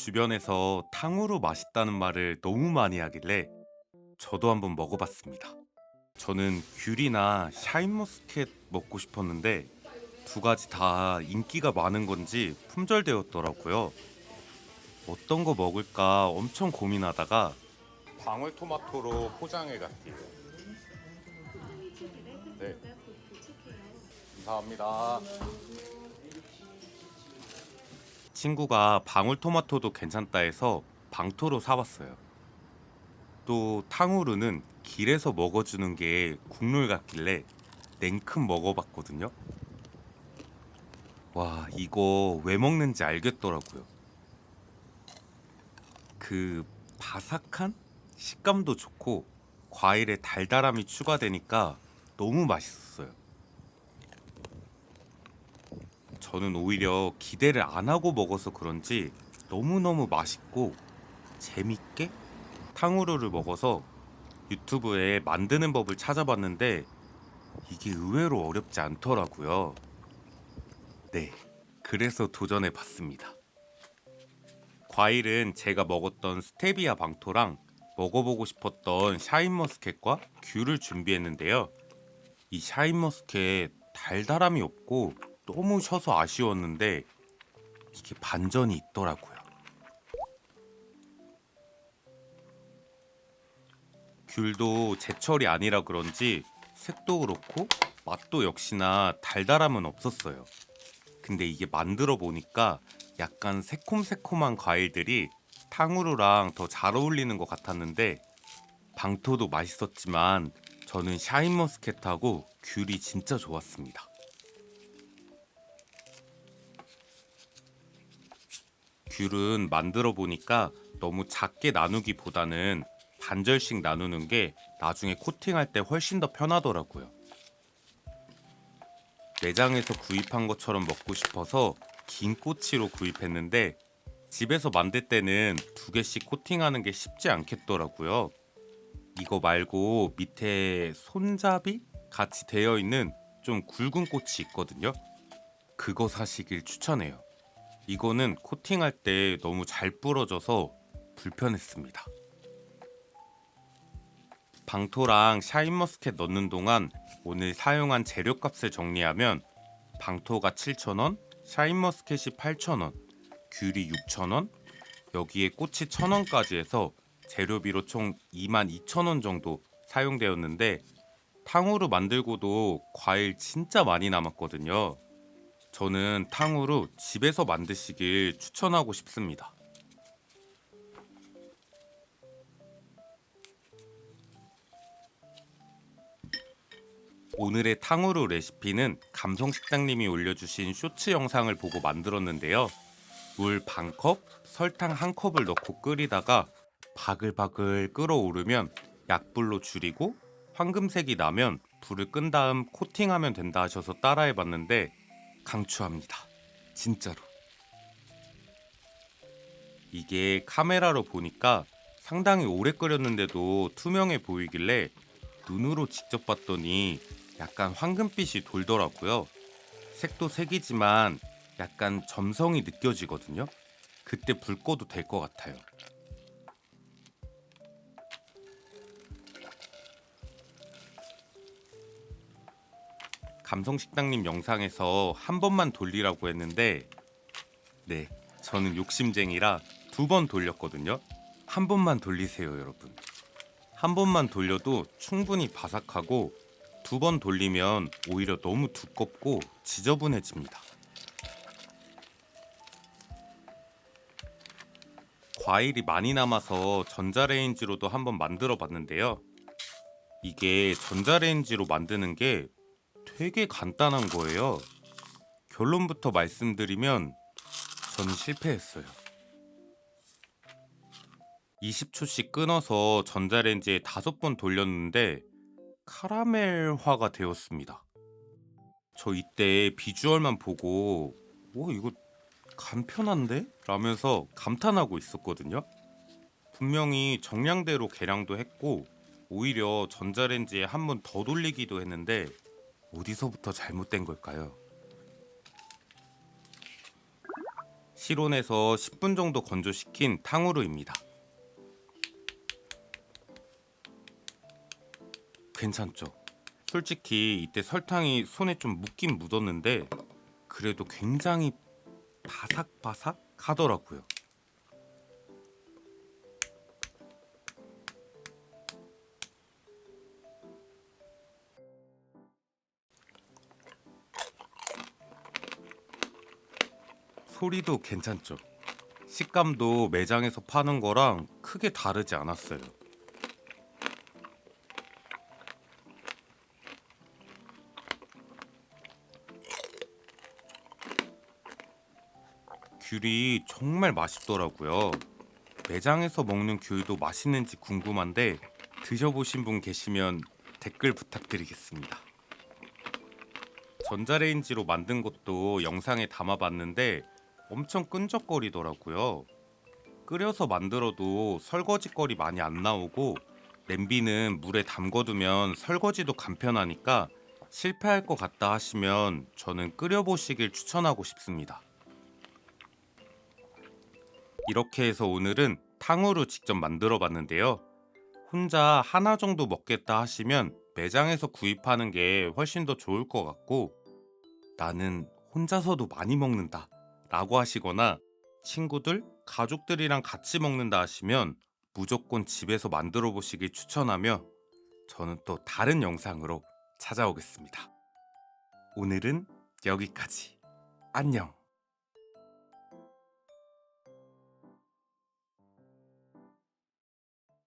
주변에서 탕후루 맛있다는 말을 너무 많이 하길래 저도 한번 먹어봤습니다. 저는 귤이나 샤인머스켓 먹고 싶었는데 두 가지 다 인기가 많은 건지 품절되었더라고요. 어떤 거 먹을까 엄청 고민하다가 방울토마토로 포장해 갈게요. 네. 감사합니다. 친구가 방울토마토도 괜찮다 해서 방토로 사왔어요. 또 탕후루는 길에서 먹어주는 게 국룰 같길래 냉큼 먹어봤거든요. 와, 이거 왜 먹는지 알겠더라고요. 그 바삭한 식감도 좋고 과일에 달달함이 추가되니까 너무 맛있었어요. 저는 오히려 기대를 안 하고 먹어서 그런지 너무너무 맛있고 재밌게 탕후루를 먹어서 유튜브에 만드는 법을 찾아봤는데 이게 의외로 어렵지 않더라고요. 네, 그래서 도전해 봤습니다. 과일은 제가 먹었던 스테비아 방토랑 먹어보고 싶었던 샤인머스켓과 귤을 준비했는데요. 이 샤인머스켓 달달함이 없고 너무 셔서 아쉬웠는데 이게 반전이 있더라고요. 귤도 제철이 아니라 그런지 색도 그렇고 맛도 역시나 달달함은 없었어요. 근데 이게 만들어 보니까 약간 새콤새콤한 과일들이 탕후루랑 더 잘 어울리는 것 같았는데 방토도 맛있었지만 저는 샤인머스켓하고 귤이 진짜 좋았습니다. 귤은 만들어 보니까 너무 작게 나누기보다는 반절씩 나누는 게 나중에 코팅할 때 훨씬 더 편하더라고요. 매장에서 구입한 것처럼 먹고 싶어서 긴 꼬치로 구입했는데 집에서 만들 때는 두 개씩 코팅하는 게 쉽지 않겠더라고요. 이거 말고 밑에 손잡이 같이 되어 있는 좀 굵은 꽃이 있거든요. 그거 사시길 추천해요. 이거는 코팅할 때 너무 잘 부러져서 불편했습니다. 방토랑 샤인머스켓 넣는 동안 오늘 사용한 재료값을 정리하면 방토가 7,000원, 샤인머스켓이 8,000원, 귤이 6,000원, 여기에 꽃이 1,000원까지 해서 재료비로 총 22,000원 정도 사용되었는데 탕후루 만들고도 과일 진짜 많이 남았거든요. 저는 탕후루 집에서 만드시길 추천하고 싶습니다. 오늘의 탕후루 레시피는 감성식당님이 올려주신 쇼츠 영상을 보고 만들었는데요. 물 반 컵, 설탕 한 컵을 넣고 끓이다가 바글바글 끓어오르면 약불로 줄이고 황금색이 나면 불을 끈 다음 코팅하면 된다 하셔서 따라해봤는데 강추합니다. 진짜로. 이게 카메라로 보니까 상당히 오래 끓였는데도 투명해 보이길래 눈으로 직접 봤더니 약간 황금빛이 돌더라고요. 색도 색이지만 약간 점성이 느껴지거든요. 그때 불 꺼도 될 것 같아요. 감성식당님 영상에서 한 번만 돌리라고 했는데 네 저는 욕심쟁이라 두 번 돌렸거든요. 한 번만 돌리세요 여러분. 한 번만 돌려도 충분히 바삭하고 두 번 돌리면 오히려 너무 두껍고 지저분해집니다. 과일이 많이 남아서 전자레인지로도 한번 만들어 봤는데요. 이게 전자레인지로 만드는 게 되게 간단한 거예요. 결론부터 말씀드리면 저는 실패했어요. 20초씩 끊어서 전자레인지에 다섯 번 돌렸는데 카라멜화가 되었습니다. 저 이때 비주얼만 보고 와 이거 간편한데? 라면서 감탄하고 있었거든요. 분명히 정량대로 계량도 했고 오히려 전자레인지에 한 번 더 돌리기도 했는데 어디서부터 잘못된 걸까요? 실온에서 10분 정도 건조시킨 탕후루입니다. 괜찮죠? 솔직히 이때 설탕이 손에 좀 묻긴 묻었는데 그래도 굉장히 바삭바삭 하더라고요. 소리도 괜찮죠? 식감도 매장에서 파는 거랑 크게 다르지 않았어요. 귤이 정말 맛있더라고요. 매장에서 먹는 귤도 맛있는지 궁금한데 드셔보신 분 계시면 댓글 부탁드리겠습니다. 전자레인지로 만든 것도 영상에 담아봤는데 엄청 끈적거리더라고요. 끓여서 만들어도 설거지거리 많이 안 나오고 냄비는 물에 담궈두면 설거지도 간편하니까 실패할 것 같다 하시면 저는 끓여보시길 추천하고 싶습니다. 이렇게 해서 오늘은 탕후루 직접 만들어 봤는데요. 혼자 하나 정도 먹겠다 하시면 매장에서 구입하는 게 훨씬 더 좋을 것 같고 나는 혼자서도 많이 먹는다 라고 하시거나 친구들, 가족들이랑 같이 먹는다 하시면 무조건 집에서 만들어 보시길 추천하며 저는 또 다른 영상으로 찾아오겠습니다. 오늘은 여기까지. 안녕.